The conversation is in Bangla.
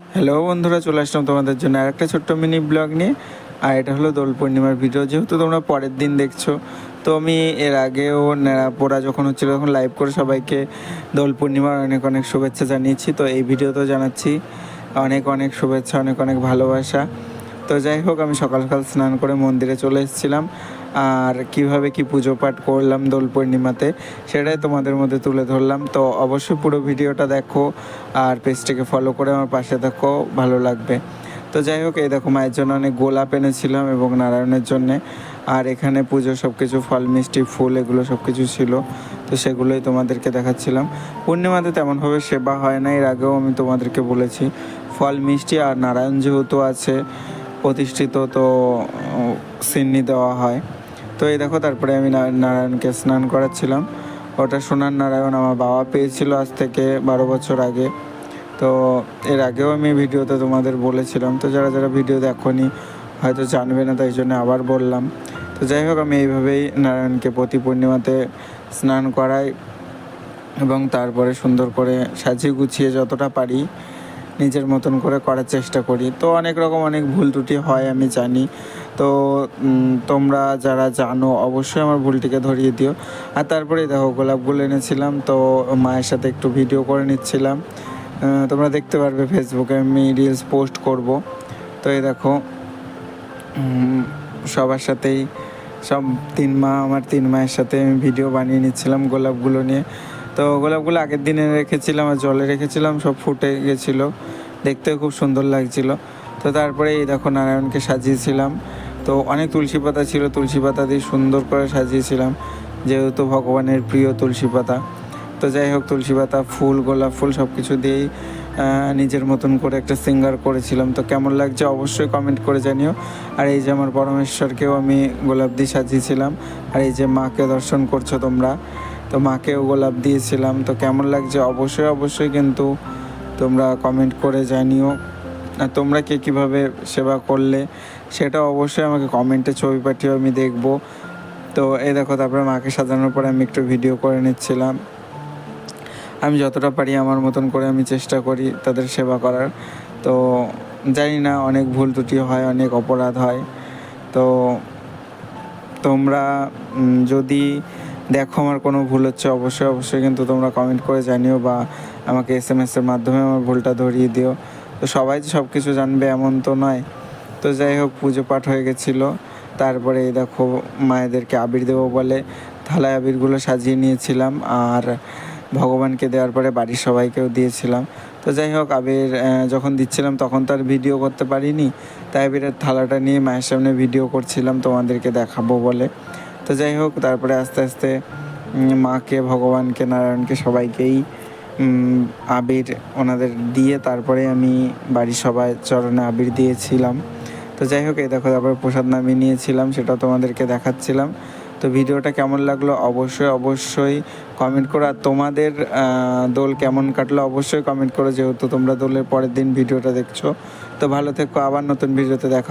হ্যালো বন্ধুরা, চলে আসলাম তোমাদের জন্য আরেকটা ছোট্ট মিনি ব্লগ নিয়ে। আর এটা হলো দোল পূর্ণিমার ভিডিও যেহেতু তোমরা পরের দিন দেখছ, তো আমি এর আগেও পোড়া যখন হচ্ছিল তখন লাইভ করে সবাইকে দোল পূর্ণিমার অনেক অনেক শুভেচ্ছা জানিয়েছি। তো এই ভিডিওতেও জানাচ্ছি, অনেক অনেক শুভেচ্ছা, অনেক অনেক ভালোবাসা। তো যাই হোক, আমি সকাল সকাল স্নান করে মন্দিরে চলে এসেছিলাম। আর কীভাবে কি পুজো পাঠ করলাম দোল পূর্ণিমাতে, সেটাই তোমাদের মধ্যে তুলে ধরলাম। তো অবশ্যই পুরো ভিডিওটা দেখো আর পেজটাকে ফলো করে আমার পাশে থাকো, ভালো লাগবে। তো যাই হোক, এই দেখো মায়ের জন্য অনেক গোলাপ এনেছিলাম এবং নারায়ণের জন্যে। আর এখানে পুজো সব কিছু ফল, মিষ্টি, ফুল, এগুলো সব কিছু ছিল। তো সেগুলোই তোমাদেরকে দেখাচ্ছিলাম। পূর্ণিমাতে তেমনভাবে সেবা হয় না, এর আগেও আমি তোমাদেরকে বলেছি। ফল, মিষ্টি আর নারায়ণ যেহেতু আছে, প্রতিষ্ঠিত তো সিন্নি দেওয়া হয়। তো এই দেখো, তারপরে আমি নারায়ণকে স্নান করাচ্ছিলাম। ওটা সোনার নারায়ণ আমার বাবা পেয়েছিল আজ থেকে বারো বছর আগে। তো এর আগেও আমি ভিডিওতে তোমাদের বলেছিলাম, তো যারা যারা ভিডিও দেখোনি, হয়তো জানবে না, তাই জন্য আবার বললাম। তো যাই হোক, আমি এইভাবেই নারায়ণকে প্রতি পূর্ণিমাতে স্নান করাই এবং তারপরে সুন্দর করে সাজিয়ে গুছিয়ে যতটা পারি নিজের মতন করে করার চেষ্টা করি। তো অনেক রকম অনেক ভুল ত্রুটি হয়, আমি জানি। তো তোমরা যারা জানো, অবশ্যই আমার ভুলটিকে ধরিয়ে দিও। আর তারপরে দেখো, গোলাপগুলো এনেছিলাম, তো মায়ের সাথে একটু ভিডিও করে নিচ্ছিলাম। তোমরা দেখতে পারবে ফেসবুকে, আমি রিলস পোস্ট করব। তো এই দেখো সবার সাথেই, সব তিন মা, আমার তিন মায়ের সাথে আমি ভিডিও বানিয়ে নিচ্ছিলাম গোলাপগুলো নিয়ে। তো গোলাপগুলো আগের দিনে রেখেছিলাম, আর জলে রেখেছিলাম, সব ফুটে গেছিল। দেখতেও খুব সুন্দর লাগছিল। তো তারপরে এই দেখো নারায়ণকে সাজিয়েছিলাম। তো অনেক তুলসী পাতা ছিল, তুলসী পাতা দিয়ে সুন্দর করে সাজিয়েছিলাম, যেহেতু ভগবানের প্রিয় তুলসী পাতা। তো যাই হোক, তুলসী পাতা, ফুল, গোলাপ ফুল সব কিছু দিয়েই নিজের মতন করে একটা সিঙ্গার করেছিলাম। তো কেমন লাগছে অবশ্যই কমেন্ট করে জানিও। আর এই যে আমার পরমেশ্বরকেও আমি গোলাপ দিয়ে সাজিয়েছিলাম। আর এই যে মাকে দর্শন করছ তোমরা, তো মাকেও গোলাপ দিয়েছিলাম। তো কেমন লাগছে অবশ্যই অবশ্যই কিন্তু তোমরা কমেন্ট করে জানিও। তোমরা কে কীভাবে সেবা করলে, সেটা অবশ্যই আমাকে কমেন্টে ছবি পাঠিয়ে আমি দেখব। তো এই দেখো, তারপরে মাকে সাজানোর পরে আমি একটু ভিডিও করে নিচ্ছিলাম। আমি যতটা পারি আমার মতন করে আমি চেষ্টা করি তাদের সেবা করার। তো জানি না, অনেক ভুল ত্রুটি হয়, অনেক অপরাধ হয়। তো তোমরা যদি দেখো আমার কোনো ভুল হচ্ছে, অবশ্যই অবশ্যই কিন্তু তোমরা কমেন্ট করে জানিও বা আমাকে এস এম এসের মাধ্যমে আমার ভুলটা ধরিয়ে দিও। তো সবাই সব কিছু জানবে, এমন তো নয়। তো যাই হোক পুজো পাঠ হয়ে গেছিল। তারপরে এই দেখো, মায়েদেরকে আবির দেবো বলে থালায় আবিরগুলো সাজিয়ে নিয়েছিলাম আর ভগবানকে দেওয়ার পরে বাড়ির সবাইকেও দিয়েছিলাম। তো যাই হোক আবির যখন দিচ্ছিলাম তখন তো আর ভিডিও করতে পারিনি। তাই আবিরের থালাটা নিয়ে মায়ের সামনে ভিডিও করছিলাম তোমাদেরকে দেখাবো বলে। তো যাই হোক তারপরে আস্তে আস্তে মাকে, ভগবানকে, নারায়ণকে সবাইকেই আবির ওনাদের দিয়ে তারপরে আমি বাড়ির সবাই চরণে আবির দিয়েছিলাম। তো যাই হোক এই দেখো, তারপরে প্রসাদ নামিয়ে নিয়েছিলাম সেটাও তোমাদেরকে দেখাচ্ছিলাম। তো ভিডিওটা কেমন লাগল? অবশ্যই অবশ্যই কমেন্ট করো। আর তোমাদের দোল কেমন কাটলো? অবশ্যই কমেন্ট করো, যেহেতু তোমরা দোলের পরের দিন ভিডিওটা দেখছ। তো ভালো থেকো, আবার নতুন ভিডিওতে দেখা